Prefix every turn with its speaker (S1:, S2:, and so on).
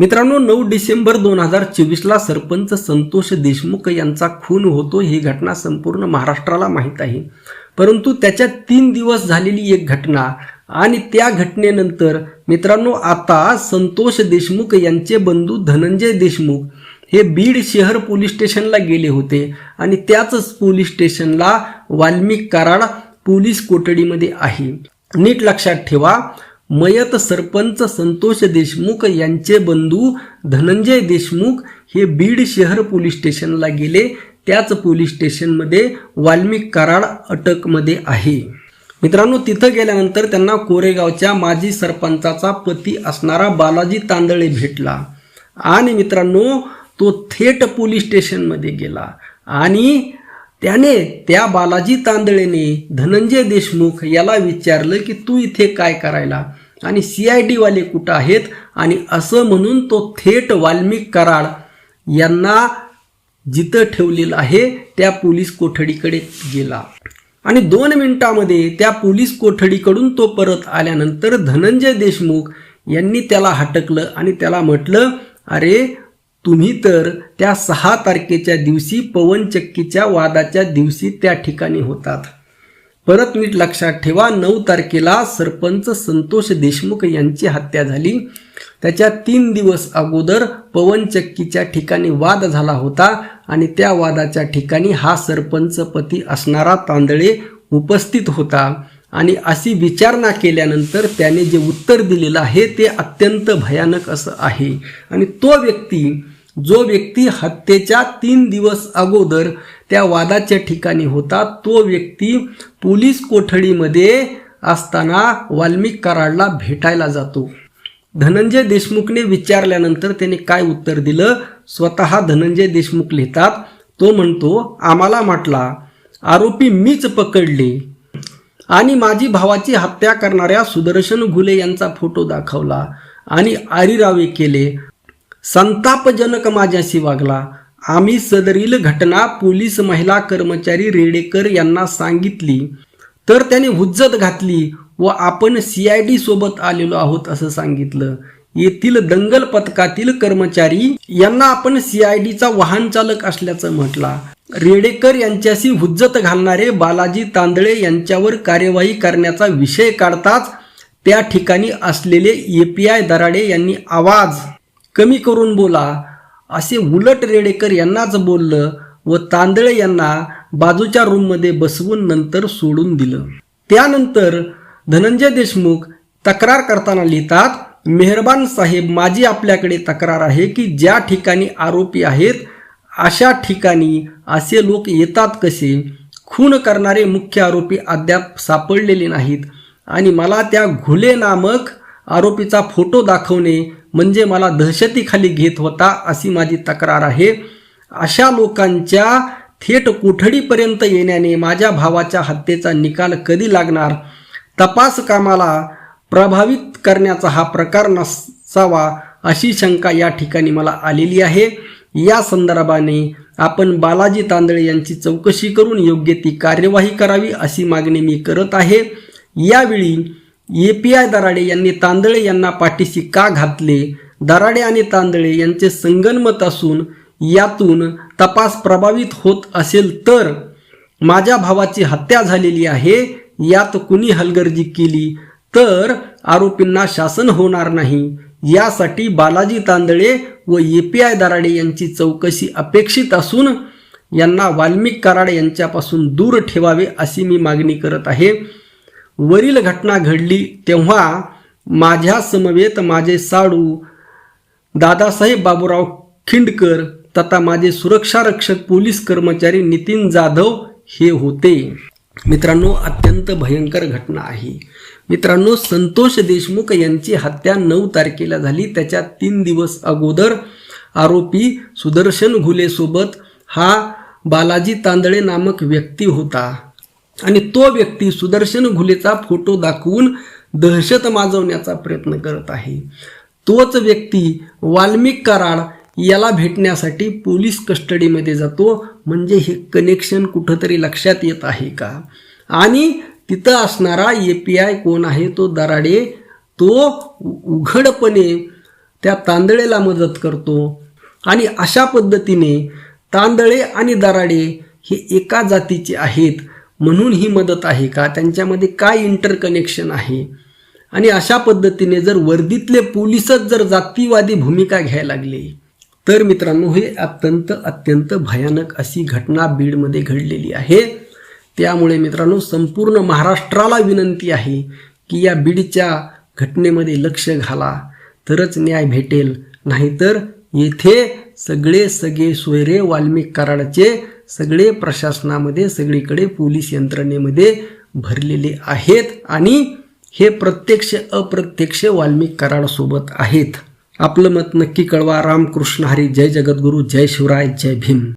S1: मित्रांनो नऊ डिसेंबर दोन हजार चोवीसला सरपंच संतोष देशमुख यांचा खून होतो. ही घटना संपूर्ण महाराष्ट्राला माहीत आहे. परंतु त्याच्या तीन दिवस झालेली एक घटना आणि त्या घटनेनंतर मित्रांनो आता संतोष देशमुख यांचे बंधू धनंजय देशमुख हे बीड शहर पोलीस स्टेशनला गेले होते आणि त्याच पोलीस स्टेशनला वाल्मिक कराड पोलीस कोठडीमध्ये आहे. नीट लक्षात ठेवा. मयत सरपंच संतोष देशमुख यांचे बंधू धनंजय देशमुख हे बीड शहर पोलीस स्टेशनला गेले. त्याच पोलीस स्टेशनमध्ये वाल्मिक कराड अटकमध्ये आहे. मित्रांनो तिथं गेल्यानंतर त्यांना कोरेगावच्या माजी सरपंचाचा पती असणारा बालाजी तांदळे भेटला. आणि मित्रांनो तो थेट पोलीस स्टेशनमध्ये गेला. आणि त्याने त्या बालाजी तांदळेने धनंजय देशमुख याला विचारलं की तू इथे काय करायला? आणि सी आय डीवाले कुठं आहेत? आणि असं म्हणून तो थेट वाल्मिक कराड यांना जिथं ठेवलेलं आहे त्या पोलीस कोठडीकडे गेला. आणि दोन मिनिटामध्ये त्या पोलीस कोठडीकडून तो परत आल्यानंतर धनंजय देशमुख यांनी त्याला हटकलं आणि त्याला म्हटलं अरे तुम्ही तर त्या सहा तारखेच्या दिवशी पवनचक्कीच्या वादाच्या दिवशी त्या ठिकाणी होतात. परत नीट लक्षात ठेवा. नऊ तारखेला सरपंच संतोष देशमुख यांची हत्या झाली. त्याच्या तीन दिवस अगोदर पवनचक्कीच्या ठिकाणी वाद झाला होता आणि त्या वादाच्या ठिकाणी हा सरपंच पती असणारा तांदळे उपस्थित होता. आणि अशी विचारणा केल्यानंतर त्याने जे उत्तर दिलेलं आहे ते अत्यंत भयानक असं आहे. आणि तो व्यक्ती जो व्यक्ती हत्येच्या तीन दिवस अगोदर त्या वादाच्या ठिकाणी होता तो व्यक्ती पोलीस कोठडीमध्ये असताना वाल्मिक कराडला भेटायला जातो. धनंजय देशमुखने विचारल्यानंतर त्याने काय उत्तर दिलं? स्वतः धनंजय देशमुख लिहितात तो म्हणतो आम्हाला म्हटला आरोपी मीच पकडले आणि माझी भावाची हत्या करणाऱ्या सुदर्शन घुले यांचा फोटो दाखवला आणि आरिरावे केले. संतापजनक माझ्याशी वागला. आम्ही सदरील घटना पोलीस महिला कर्मचारी रेडेकर यांना सांगितली. तर त्याने हुज्जत घातली व आपण सी आय डी सोबत आलेलो आहोत असं सांगितलं. येथील दंगल पथकातील कर्मचारी यांना आपण सी आय डीचा वाहन चालक असल्याचं म्हटला. रेडेकर यांच्याशी हुज्जत घालणारे बालाजी तांदळे यांच्यावर कार्यवाही करण्याचा विषय काढताच त्या ठिकाणी असलेले एपीआय दराडे यांनी आवाज कमी करून बोला. असे उलट रेडेकर यांनाच बोललं व तांदळे यांना बाजूच्या रूममध्ये बसवून नंतर सोडून दिलं. त्यानंतर धनंजय देशमुख तक्रार करताना लिहितात मेहरबान साहेब माझी आपल्याकडे तक्रार आहे की ज्या ठिकाणी आरोपी आहेत अशा ठिकाणी असे लोक येतात कसे? खून करणारे मुख्य आरोपी अद्याप सापडलेले नाहीत आणि मला त्या घुले नामक आरोपीचा फोटो दाखवणे म्हणजे मला दहशतीखाली घेत होता अशी माझी तक्रार आहे. अशा लोकांच्या थेट कोठडीपर्यंत येण्याने माझ्या भावाच्या हत्येचा निकाल कधी लागणार? तपास कामाला प्रभावित करण्याचा हा प्रकार नसावा अशी शंका या ठिकाणी मला आलेली आहे. या संदर्भाने आपण बालाजी तांदळे यांची चौकशी करून योग्य ती कार्यवाही करावी अशी मागणी मी करत आहे. यावेळी ए पी आय दराडे यांनी तांदळे यांना पाठीशी का घातले? दराडे आणि तांदळे यांचे संगनमत असून यातून तपास प्रभावित होत असेल तर माझ्या भावाची हत्या झालेली आहे यात कुणी हलगर्जी केली? तर आरोपींना शासन होणार नाही. यासाठी बालाजी तांदळे व ए पी आय दराडे यांची चौकशी अपेक्षित असून यांना वाल्मिक कराड यांच्यापासून दूर ठेवावे अशी मी मागणी करत आहे. वरील घटना घडली तेव्हा माझ्या समवेत माझे साडू दादासाहेब बाबूराव खिंडकर तथा माझे सुरक्षा रक्षक पोलीस कर्मचारी नितीन जाधव हे होते. मित्रांनो अत्यंत भयंकर घटना आहे. मित्रांनो संतोष देशमुख यांची हत्या नऊ तारखेला झाली. त्याच्या तीन दिवस अगोदर आरोपी सुदर्शन घुलेसोबत हा बालाजी तांदळे नामक व्यक्ती होता. आणि तो व्यक्ती सुदर्शन घुलेचा फोटो दाखवून दहशत माजवण्याचा प्रयत्न करत आहे. तोच व्यक्ती वाल्मिक कराड याला भेटण्यासाठी पोलीस कस्टडीमध्ये जातो. म्हणजे हे कनेक्शन कुठंतरी लक्षात येत आहे का? आणि तिथं असणारा ए पी आय कोण आहे? तो दराडे. तो उघडपणे त्या तांदळेला मदत करतो. आणि अशा पद्धतीने तांदळे आणि दराडे हे एका जातीचे आहेत. म्हणून ही मदत आहे का? त्यांच्यामध्ये काय इंटरकनेक्शन आहे? आणि अशा पद्धतीने जर वर्दीतले पोलिसच जर जातीवादी भूमिका घ्यायला लागले तर मित्रांनो हे अत्यंत अत्यंत भयानक अशी घटना बीडमध्ये घडलेली आहे. त्यामुळे मित्रांनो संपूर्ण महाराष्ट्राला विनंती आहे की या बीडच्या घटनेमध्ये लक्ष घाला. तरच न्याय भेटेल. नाहीतर येथे सगळे सगळे सोयरे वाल्मिक कराडचे सगळे प्रशासनामध्ये सगळीकडे पोलीस यंत्रणेमध्ये भरलेले आहेत आणि हे प्रत्यक्ष अप्रत्यक्ष वाल्मिक कराडासोबत आहेत. आपलं मत नक्की कळवा. रामकृष्ण हरी. जय जगद्गुरू. जय शिवराय. जय भीम.